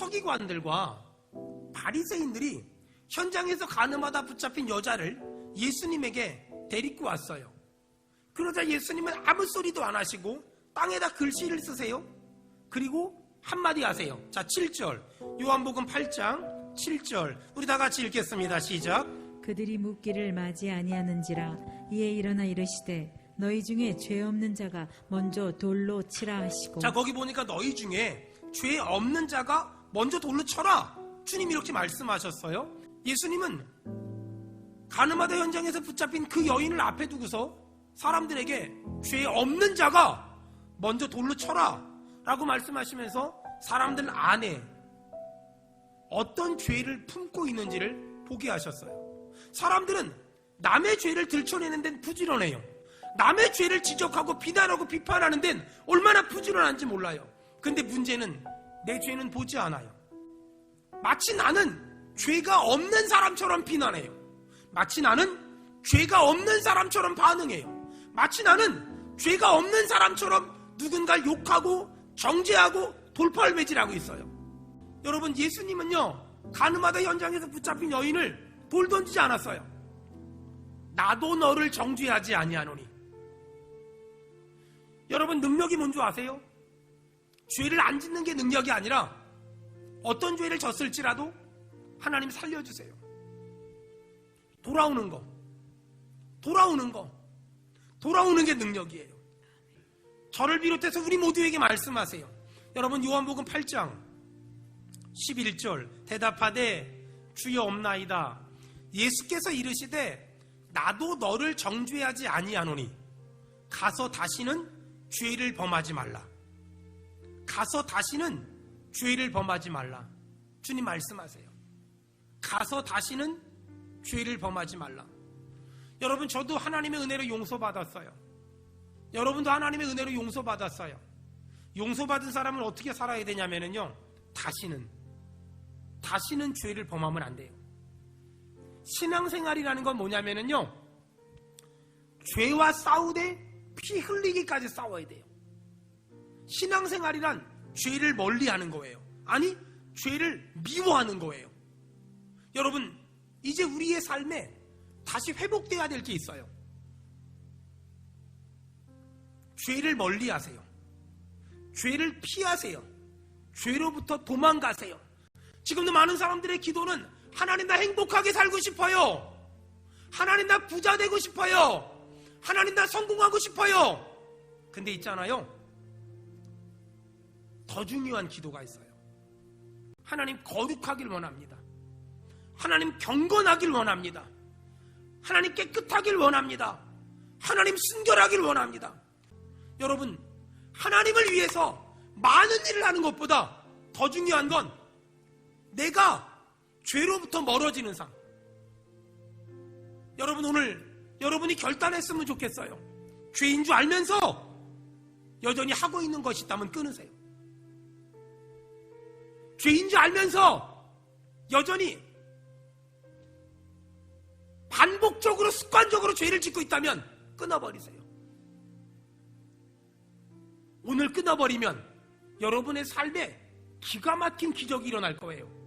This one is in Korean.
서기관들과 바리새인들이 현장에서 가늠하다 붙잡힌 여자를 예수님에게 데리고 왔어요. 그러자 예수님은 아무 소리도 안 하시고 땅에다 글씨를 쓰세요. 그리고 한마디 하세요. 자, 7절. 요한복음 8장 7절. 우리 다 같이 읽겠습니다. 시작. 그들이 묻기를 맞이 아니하는지라 이에 일어나 이르시되 너희 중에 죄 없는 자가 먼저 돌로 치라 하시고 자, 거기 보니까 너희 중에 죄 없는 자가 먼저 돌로 쳐라. 주님이 이렇게 말씀하셨어요. 예수님은 가늠하다 현장에서 붙잡힌 그 여인을 앞에 두고서 사람들에게 죄 없는 자가 먼저 돌로 쳐라. 라고 말씀하시면서 사람들 안에 어떤 죄를 품고 있는지를 보게 하셨어요. 사람들은 남의 죄를 들춰내는 데는 부지런해요. 남의 죄를 지적하고 비난하고 비판하는 데는 얼마나 부지런한지 몰라요. 근데 문제는 내 죄는 보지 않아요. 마치 나는 죄가 없는 사람처럼 비난해요. 마치 나는 죄가 없는 사람처럼 반응해요. 마치 나는 죄가 없는 사람처럼 누군가를 욕하고 정죄하고 돌팔매질하고 있어요. 여러분 예수님은요 가늠하다 현장에서 붙잡힌 여인을 돌 던지지 않았어요. 나도 너를 정죄하지 아니하노니. 여러분 능력이 뭔지 아세요? 죄를 안 짓는 게 능력이 아니라 어떤 죄를 졌을지라도 하나님 살려주세요. 돌아오는 거, 돌아오는 거, 돌아오는 게 능력이에요. 저를 비롯해서 우리 모두에게 말씀하세요. 여러분 요한복음 8장 11절 대답하되 주여 없나이다. 예수께서 이르시되 나도 너를 정죄하지 아니하노니 가서 다시는 죄를 범하지 말라. 가서 다시는 죄를 범하지 말라. 주님 말씀하세요. 가서 다시는 죄를 범하지 말라. 여러분 저도 하나님의 은혜로 용서받았어요. 여러분도 하나님의 은혜로 용서받았어요. 용서받은 사람은 어떻게 살아야 되냐면요. 다시는 다시는 죄를 범하면 안 돼요. 신앙생활이라는 건 뭐냐면요. 죄와 싸우되 피 흘리기까지 싸워야 돼요. 신앙생활이란 죄를 멀리 하는 거예요. 아니 죄를 미워하는 거예요. 여러분 이제 우리의 삶에 다시 회복돼야 될 게 있어요. 죄를 멀리 하세요. 죄를 피하세요. 죄로부터 도망가세요. 지금도 많은 사람들의 기도는 하나님 나 행복하게 살고 싶어요. 하나님 나 부자 되고 싶어요. 하나님 나 성공하고 싶어요. 근데 있잖아요. 더 중요한 기도가 있어요. 하나님 거룩하길 원합니다. 하나님 경건하길 원합니다. 하나님 깨끗하길 원합니다. 하나님 순결하길 원합니다. 여러분, 하나님을 위해서 많은 일을 하는 것보다 더 중요한 건 내가 죄로부터 멀어지는 삶. 여러분 오늘 여러분이 결단했으면 좋겠어요. 죄인 줄 알면서 여전히 하고 있는 것이 있다면 끊으세요. 죄인 줄 알면서 여전히 반복적으로 습관적으로 죄를 짓고 있다면 끊어버리세요. 오늘 끊어버리면 여러분의 삶에 기가 막힌 기적이 일어날 거예요.